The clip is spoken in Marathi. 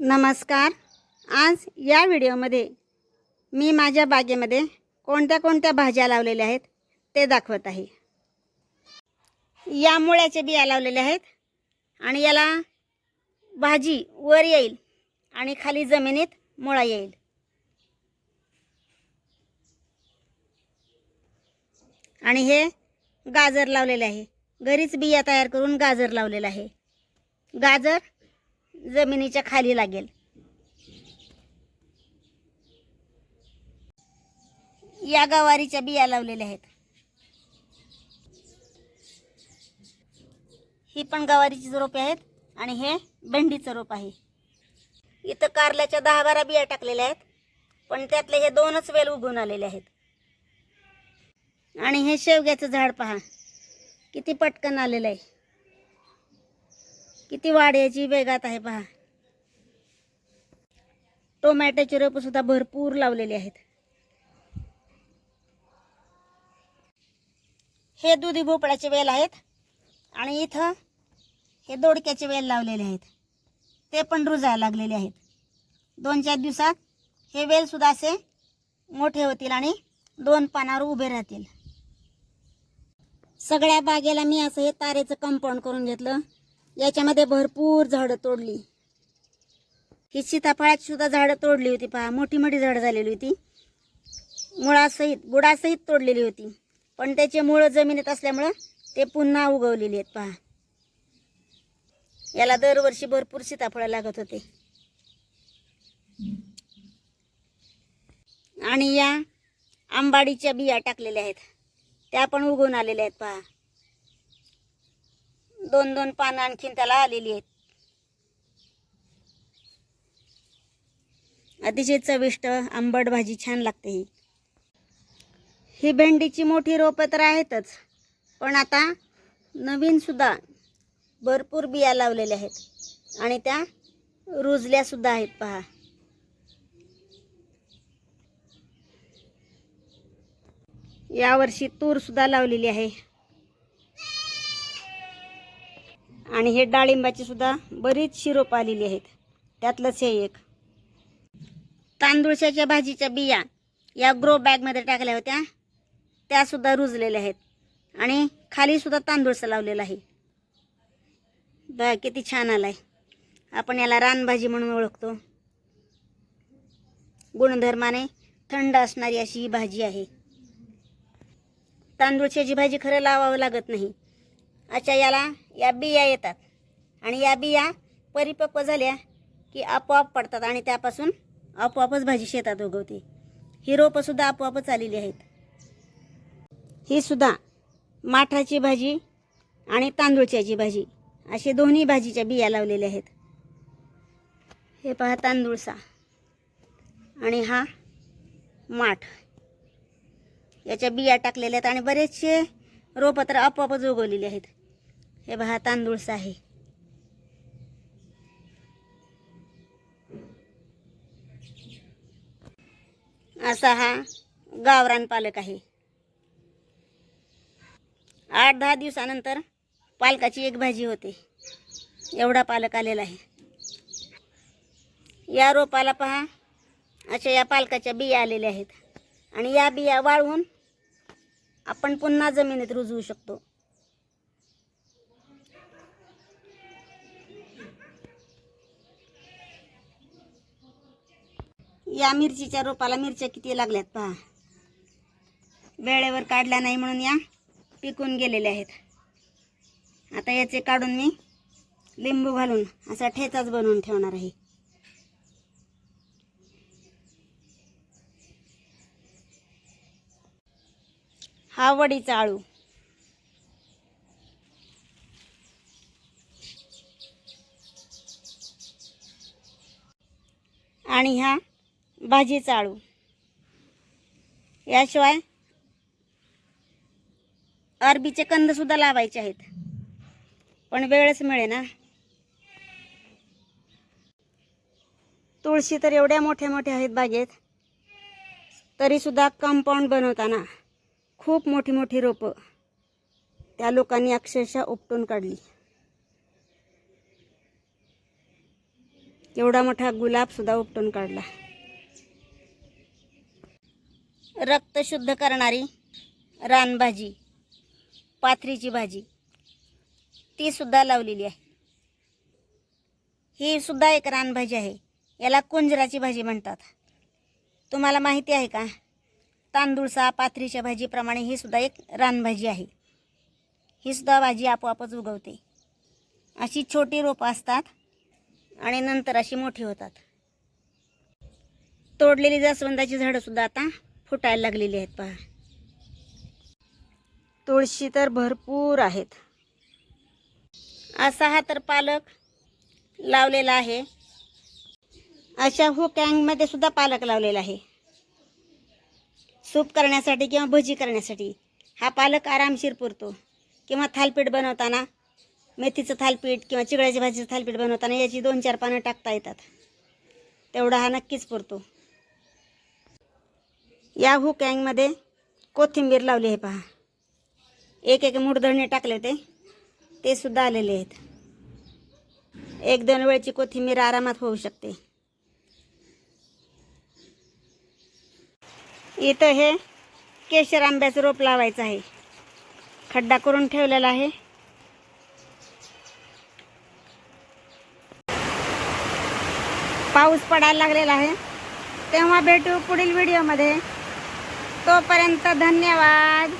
नमस्कार. आज या व्हिडिओमध्ये मी माझ्या बागेमध्ये कोणत्या कोणत्या भाज्या लावलेल्या आहेत ते दाखवत आहे. या मुळ्याच्या बिया लावलेल्या आहेत आणि याला भाजी वर येईल आणि खाली जमिनीत मुळा येईल. आणि हे गाजर लावलेले आहे. घरीच बिया तयार करून गाजर लावलेलं आहे. गाजर जमिनीच्या खाली लागेल. या गवारीच्या बिया लावलेल्या आहेत. ही पण गवारीची रोपे आहेत आणि हे भेंडीचं रोप आहे. इथं कारल्याच्या दहा बारा बिया टाकलेल्या आहेत पण त्यातले हे दोनच वेल उगून आलेले आहेत. आणि हे शेवग्याचं झाड पहा किती पटकन आलेलं आहे. किती वाढ वेगात आहे पहा. टोमॅटोची रोप सुद्धा भरपूर लावलेले आहेत. हे दुधी भोपळ्याचे वेल आहेत आणि इथं हे दोडक्याचे वेल लावलेले आहेत. ते पण रुजायला लागलेले आहेत. दोन चार दिवसात हे वेल सुद्धा असे मोठे होतील आणि दोन पानावर उभे राहतील. सगळ्या बागेला मी असं हे तारेचं कंपाऊंड करून घेतलं. याच्यामध्ये भरपूर झाडं तोडली. ही सीताफळाची सुद्धा झाडं तोडली होती पहा. मोठी मोठी झाडं झालेली होती. मुळासहित बुडासहित तोडलेली होती. पण त्याचे मुळं जमिनीत असल्यामुळं ते पुन्हा उगवलेली आहेत पहा. याला दरवर्षी भरपूर सीताफळं लागत होते. आणि या आंबाडीच्या बिया टाकलेल्या आहेत. त्या पण उगवून आलेल्या आहेत पहा. दोन दोन पानं आणखीन त्याला आलेली आहेत. अतिशय चविष्ट आंबट भाजी छान लागते ही. ही भेंडीची मोठी रोपं तर आहेतच पण आता नवीनसुद्धा भरपूर बिया लावलेल्या आहेत आणि त्या रुजल्यासुद्धा आहेत पहा. यावर्षी तूरसुद्धा लावलेली आहे. आणि हे डाळिंबाची सुद्धा बरीच शिरोप आलेली आहेत. त्यातलंच हे एक. तांदूळशाच्या भाजीच्या बिया या ग्रो बॅगमध्ये टाकल्या होत्या. त्यासुद्धा रुजलेल्या आहेत. आणि खाली सुद्धा तांदूळसा लावलेला आहे. बघा किती छान आलाय. आपण याला रानभाजी म्हणून ओळखतो. गुणधर्माने थंड असणारी अशी ही भाजी आहे. तांदूळशाची भाजी खरं लावावं लागत नाही. अच्छा याला या बिया येतात. आणि या बिया परिपक्व झाल्या की आपोआप पडतात आणि त्यापासून आपोआपच भाजी शेतात उगवते. ही रोपंसुद्धा आपोआपच आलेली आहेत. ही सुद्धा माठाची भाजी आणि तांदूळच्याची भाजी असे दोन्ही भाजीच्या बिया लावलेल्या आहेत. हे पहा तांदूळसा आणि हा माठ. याच्या बिया टाकलेल्या आहेत आणि बरेचसे रोपं तर आपोआपच उगवलेली आहेत. हे पहा तांदूळच आहे असा हा गावरान पालक आहे. आठ दहा दिवसानंतर पालकाची एक भाजी होते. एवढा पालक आलेला आहे. या रोपाला पहा अशा या पालकाच्या बिया आलेल्या आहेत. आणि या बिया वाळवून आपण पुन्हा जमिनीत रुजवू शकतो. या मिरचीच्या रोपाला मिरच्या किती लागल्यात पहा. वेळेवर काढल्या नाही म्हणून या पिकून गेलेल्या आहेत. आता याचे काढून मी लिंबू घालून असा ठेचाच बनवून ठेवणार आहे. हा वडीचा आळू. आणि हा भाजीचा आळू याशिवाय अरबीचे कंदसुद्धा लावायचे आहेत. पण वेळच मिळे ना तुळशी तर एवढ्या मोठ्या मोठ्या आहेत बागेत तरीसुद्धा कंपाऊंड बनवताना खूप मोठी मोठी रोपं त्या लोकांनी अक्षरशः उपटून काढली. एवढा मोठा गुलाबसुद्धा उपटून काढला. रक्त शुद्ध करणारी रानभाजी पाथरीची भाजी ती सुद्धा लावलेली आहे. ही सुद्धा एक रानभाजी आहे. याला कुंजराची भाजी म्हणतात. तुम्हाला माहिती आहे का? तांदूळसा पाथरीच्या भाजीप्रमाणे ही सुद्धा एक रानभाजी आहे. ही सुद्धा भाजी आपोआपच उगवते. अशी छोटी रोपं असतात आणि नंतर अशी मोठी होतात. तोडलेली जास्वंदाची झाडंसुद्धा आता फुटायला लागलेली आहेत पहा. तुळशी तर भरपूर आहेत. असा हा तर पालक लावलेला आहे. अशा हुकँगमध्ये सुद्धा पालक लावलेला आहे. सूप करण्यासाठी किंवा भजी करण्यासाठी हा पालक आरामशीर पुरतो. किंवा थालपीठ बनवताना मेथीचं थालपीठ किंवा चिगळ्याची भाजीचं थालपीठ बनवताना याची दोन चार पानं टाकता येतात. तेवढा हा नक्कीच पुरतो. या हुकँगमध्ये कोथिंबीर लावली आहे पहा. एक एक मूठधणे टाकले होते. ते सुद्धा आलेले आहेत. एक दोन वेळची कोथिंबीर आरामात होऊ शकते. इथं हे केशर आंब्याचं रोप लावायचं आहे. खड्डा करून ठेवलेला आहे. पाऊस पडायला लागलेला आहे. तेव्हा भेटू पुढील व्हिडिओमध्ये तोपर्यंत धन्यवाद.